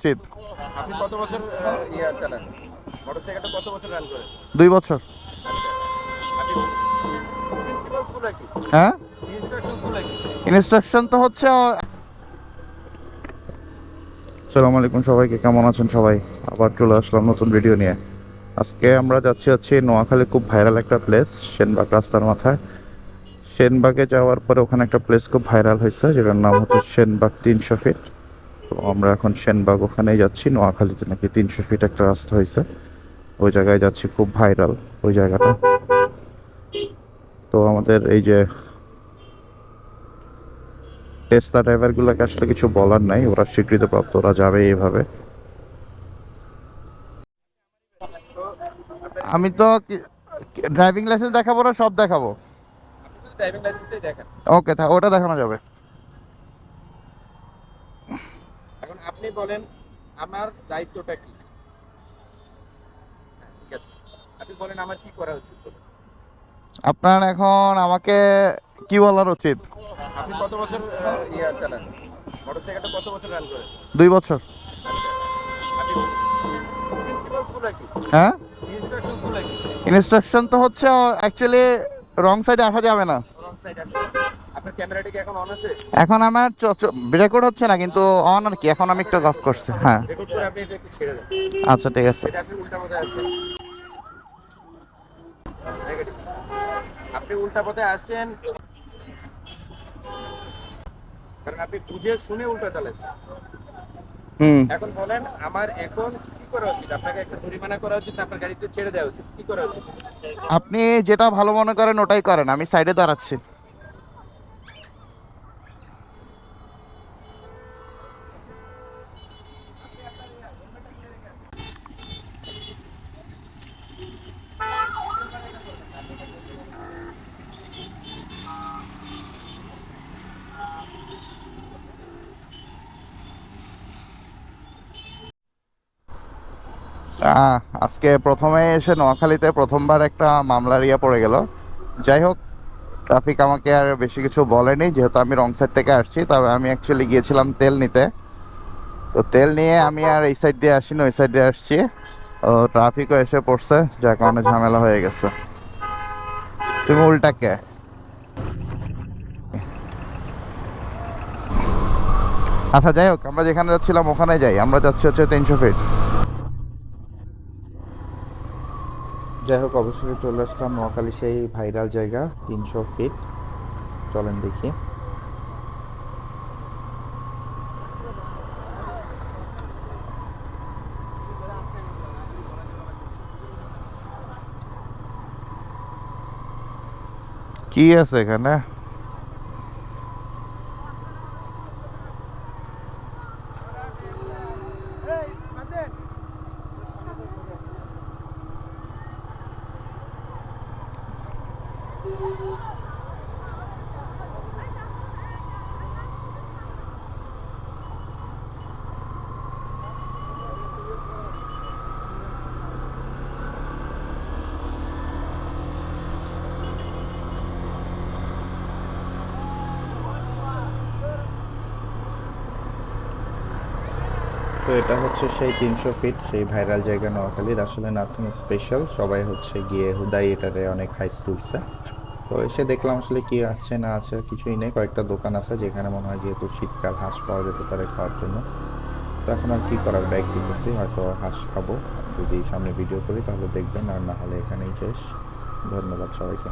উচিত আপনি কত বছর আহ, চালান? মোটরসাইকেলটা কত বছর রান করেন? দুই বছর। হ্যাঁ? ইনস্ট্রাকশন তো হচ্ছে আসসালামু আলাইকুম সবাইকে কেমন আছেন সবাই? আবার চলে আসলাম নতুন ভিডিও নিয়ে। আজকে আমরা যাচ্ছি হচ্ছে নোয়াখালী খুব ভাইরাল একটা প্লেস সেনবাগ রাস্তার মাথায়। সেনবাগে যাওয়ার পরে ওখানে একটা প্লেস খুব ভাইরাল হয়েছে যেটার নাম হচ্ছে সেনবাগ তিনশো ফিট তো আমরা এখন সেনবাগ ওখানেই যাচ্ছি। নোয়াখালীতে নাকি তিনশো ফিট একটা রাস্তা হয়েছে। ওই জায়গায় যাচ্ছি খুব ভাইরাল ওই জায়গাটা। তো আমাদের এই যে টেসলা ড্রাইভারগুলোকে আসলে কিছু বলার নাই ওরা স্বীকৃতিপ্রাপ্ত ওরা যাবে এইভাবে। আমি তো ড্রাইভিং লাইসেন্স দেখাবো না সব দেখাবো? আপনি শুধু ড্রাইভিং লাইসেন্সটাই দেখেন। ওকে ওটা দেখানো যাবে। আপনি বলেন আমার দায়িত্বটা কি? হ্যাঁ, ঠিক আছে। আপনি বলেন আমার কি করা উচিত বলুন। আপনার এখন আমাকে কি বলার উচিত? আপনি কত বছর আহ, ইয়ে চালান? মোটরসাইকেলটা কত বছর রান করেন? দুই বছর। হ্যাঁ? ইনস্ট্রাকশন তো হচ্ছে অ্যাকচুয়ালি রং সাইডে আসা যাবে না। রং সাইড আসলে আপনার ক্যামেরাটি কি এখন অন আছে? এখন আমার রেকর্ড হচ্ছে না কিন্তু অন আর কি এখন আমি একটু অফ করছি হ্যাঁ। রেকর্ড করে আপনি এটা একটু ছেড়ে দেন। আচ্ছা ঠিক আছে। এটা আপনি উল্টা পথে আসছেন। আপনি উল্টা পথে আসছেন। কারণ আপনি বুঝে শুনে উল্টা চালাচ্ছেন হুম। এখন বলেন আমার এখন কি করা উচিত? আপনাকে একটা জরিমানা করা উচিত আপনার গাড়িতে ছেড়ে দেওয়া উচিত? কি করা উচিত? আপনি যেটা ভালো মনে করেন ওটাই করেন আমি সাইডে দাঁড়াচ্ছি। আজকে প্রথমে এসে নোয়াখালীতে প্রথমবার একটা মামলার ইয়ে পড়ে গেল। যাই হোক, ট্রাফিক আমাকে আর বেশি কিছু বলেনি, যেহেতু আমি রং সাইড থেকে আসছি, তবে আমি অ্যাকচুয়ালি গিয়েছিলাম তেল নিতে। তো তেল নিয়ে আমি আর এই সাইড দিয়ে আসিনি, ওই সাইড দিয়ে আসছি। তো ট্রাফিকও এসে পড়ছে, যার কারণে ঝামেলা হয়ে গেছে। তুমি উল্টা কে? আচ্ছা যাই হোক, আমরা যেখানে যাচ্ছিলাম ওখানে যাই, আমরা যাচ্ছি হচ্ছে তিনশো ফিট যাই হোক অবশ্যই চলে আসলাম নোয়াখালী সেই ভাইরাল জায়গা, তিনশো ফিট চলেন দেখি। কি আছে এখানে? তো এটা হচ্ছে সেই তিনশো ফিট সেই ভাইরাল জায়গা নোয়াখালীর। আসলে নাথিং স্পেশাল সবাই হচ্ছে গিয়ে হুদাই এটারে অনেক হাইট তুলছে। তো এসে দেখলাম আসলে কি আসছে, না আছে কিছুই নেই। কয়েকটা দোকান আছে যেখানে মনে হয় যেহেতু শীতকাল হাঁস পাওয়া যেতে পারে খাওয়ার জন্য। তো এখন আর কী করার ব্যাগ দিতেছি, হয়তো হাঁস খাব। যদি সামনে ভিডিও করি তাহলে দেখবেন, আর না হলে এখানেই শেষ। ধন্যবাদ সবাইকে।